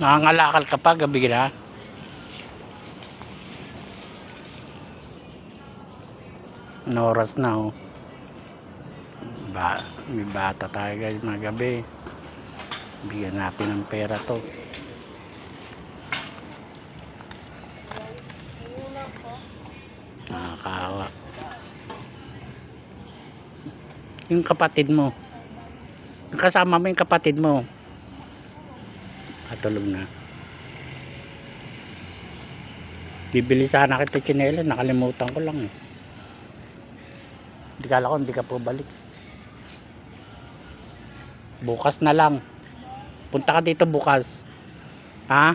Nangangalakal ka pa gabi na. Ano oras na oh. Ba, may bata tayo guys na gabi. Bigyan natin ng pera to. Nakakawa. Yung kapatid mo. Kasama mo yung kapatid mo. Katulog na. Bibili sana kita tsinelas, nakalimutan ko lang eh. Hindi kala ko hindi ka po balik. Bukas na lang. Punta ka dito bukas. Ha?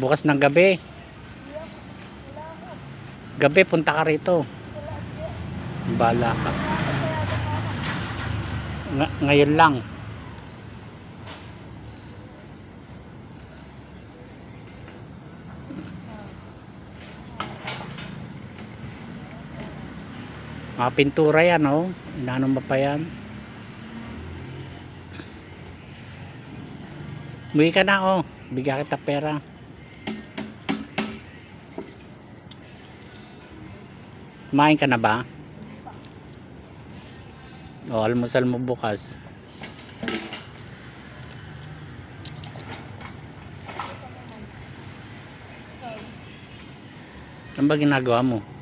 Bukas ng gabi. Gabi punta ka rito. Bala ka. Nga- ngayon lang. Mga pintura yan, oh. Inano mo pa yan? Umuwi ka na, oh. Bigyan kita pera. Kumain ka na ba? O, almusal mo bukas. Ano ba ginagawa mo?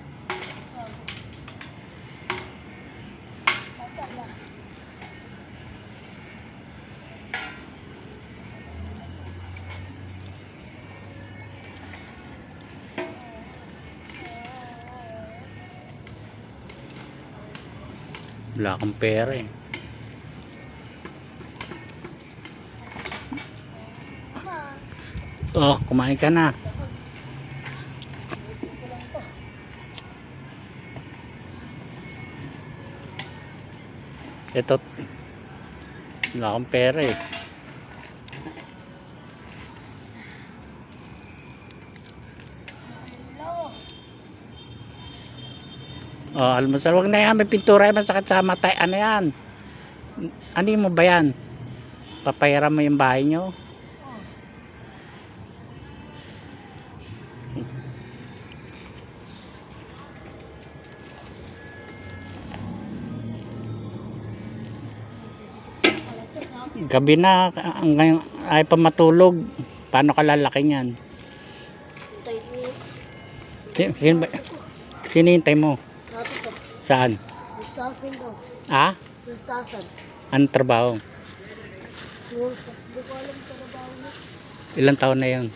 Wala akong pera eh. Oh, kumain ka na. Ito, wala akong pera eh. Oh, almusal. Wag na yan. May pintura yan. Masakit sa matay. Ano yan? Ano mo ba yan? Papayaran mo yung bahay nyo? Gabi na. Ngayon ay pa matulog. Paano ka lalaki niyan? Sino, sino, sino hintay mo? Saan? Listasan ko. Ha? Listasan. Anong trabaho? Hindi ko alam trabaho niya. Ilang taon na yun?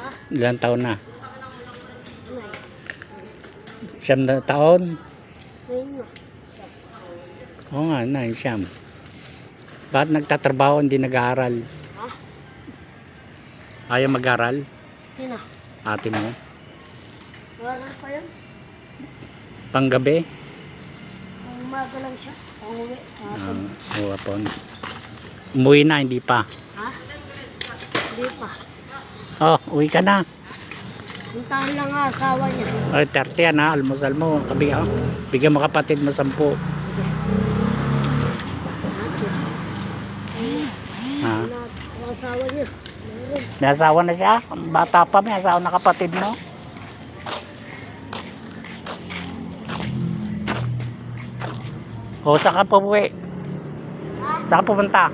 Ha? Ilang taon na? Siyam na taon? Ngayon na. Oo nga, na, siyam. Bakit nagtatrabaho, hindi nag-aaral? Ha? Ayaw mag-aaral? Sino? Ate mo? Wala pa yun. Panggabi? Ang umaga lang siya. Ang uwi. Ah, Hapon. Umuwi na, hindi pa. Ha? Hindi pa. Oh, uwi ka na. Puntahan lang nga asawa niya. Ay, 30 yan ha, almusal mo. Kabi, oh. Bigyan mo kapatid mo 10. Sige. Ate. Ha? Na, ang asawa niya. May asawa na siya? Ang Bata pa, may asawa na kapatid mo? O, saan ka pupuwi? Saan ka pupunta?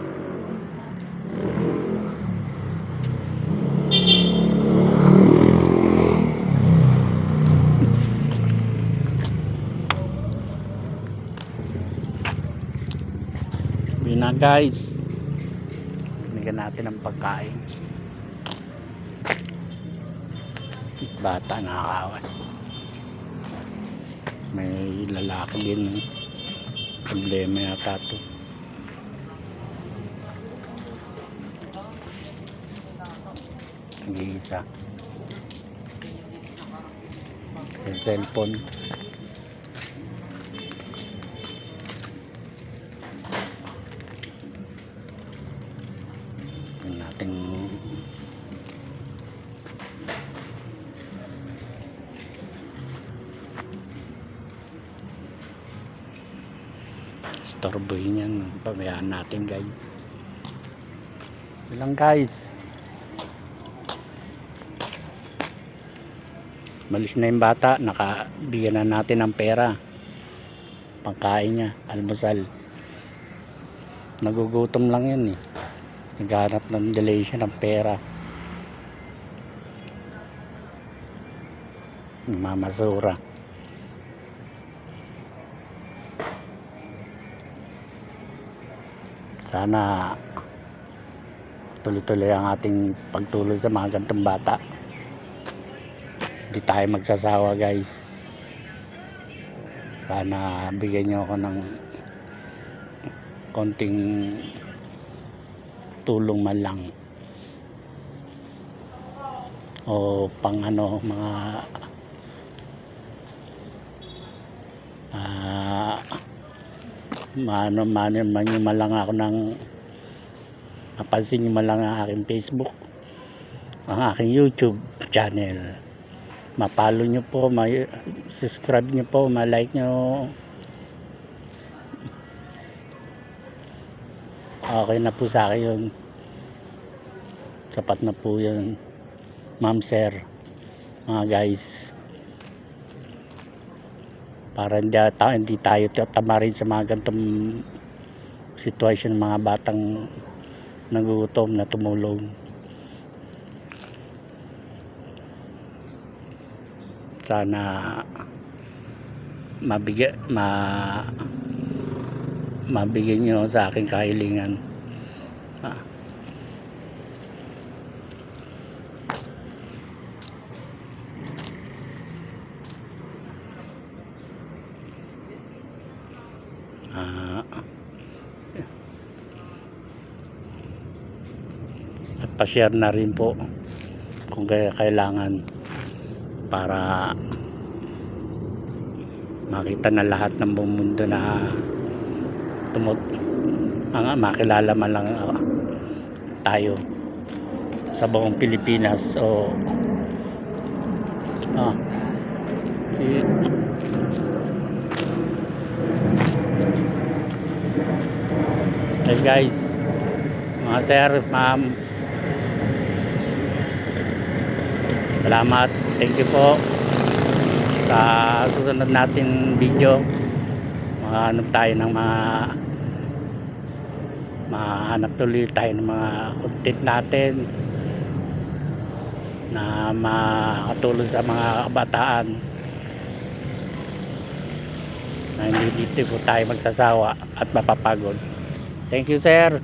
Yun na guys. Binigyan natin ng pagkain. Bata nakakawan. May lalaki din. Problema yata to. Nag-iisa. Sa cellphone. Nating Storbohin yan. Pabayaan natin guys. Yun lang guys. Malis na yung bata, nakabigyan na natin ng pera. Pangkain niya, almusal. Nagugutom lang yan eh. Naghanap ng delay siya ng pera. Mamasura. Sana tuloy-tuloy ang ating pagtuloy sa mga gantong bata. Hindi tayo magsasawa guys. Sana bigyan niyo ako ng konting tulong man lang. O pang ano mga ah maano man man yung malang ako ng napansin nyo lang ang aking Facebook ang aking YouTube channel. Mapalo nyo po may subscribe nyo po ma-like nyo. Okay na po sa akin yun. Sapat na po yun. Ma'am sir. Mga guys para hindi, ta- hindi tayo tamarin sa mga gantong sitwasyon ng mga batang nagugutom na tumulong. Sana mabigyan ma mabigyan nyo sa aking kahilingan ah. Ah, at pa-share na rin po kung kailangan para makita na lahat ng buong mundo na tumut ang makilala man lang ah, tayo sa buong Pilipinas o ah, si, Hey guys, mga sir, ma'am. Salamat. Thank you po sa susunod natin video. Mahanap tayo ng mga mahanap tuloy tayo ng mga content natin na makatulong sa mga kabataan na hindi dito po tayo magsasawa at mapapagod. Thank you, sir.